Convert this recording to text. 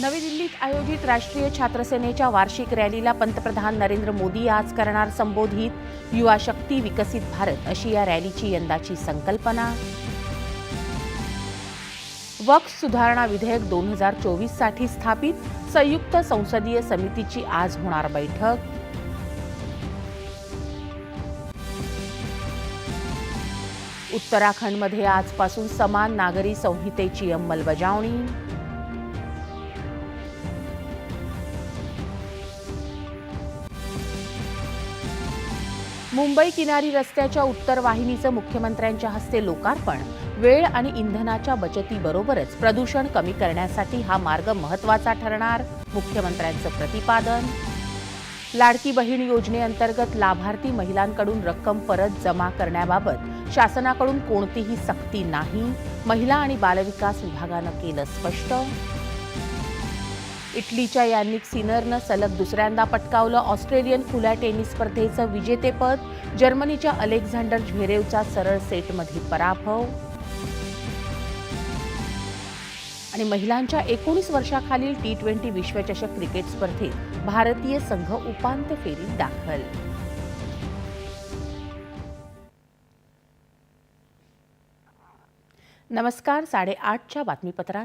नवी दिल्लीत आयोजित राष्ट्रीय छात्रसेनेच्या वार्षिक रॅलीला पंतप्रधान नरेंद्र मोदी आज करणार संबोधित युवा शक्ती विकसित भारत अशी या रॅलीची यंदाची संकल्पना. वक्फ सुधारणा विधेयक दोन हजार चोवीससाठी स्थापित संयुक्त संसदीय समितीची आज होणार बैठक. उत्तराखंडमध्ये आजपासून समान नागरी संहितेची अंमलबजावणी. मुंबई किनारी रस्त्याच्या उत्तर वाहिनीचं मुख्यमंत्र्यांच्या हस्ते लोकार्पण वेळ आणि इंधनाच्या बचतीबरोबरच प्रदूषण कमी करण्यासाठी हा मार्ग महत्त्वाचा ठरणार मुख्यमंत्र्यांचं प्रतिपादन. लाडकी बहीण योजनेअंतर्गत लाभार्थी महिलांकडून रक्कम परत जमा करण्याबाबत शासनाकडून कोणतीही सक्ती नाही महिला आणि बालविकास विभागानं केलं स्पष्ट. इटलीच्या यानिक सिनरनं सलग दुसऱ्यांदा पटकावलं ऑस्ट्रेलियन खुल्या टेनिस स्पर्धेचं विजेतेपद जर्मनीच्या अलेक्झांडर झ्वेरेवचा सरळ सेटमध्ये पराभव. आणि महिलांच्या एकोणीस वर्षाखालील टी ट्वेंटी विश्वचषक क्रिकेट स्पर्धेत भारतीय संघ उपांत्य फेरीत दाखल. नमस्कार साडेआठच्या बातमीपत्रात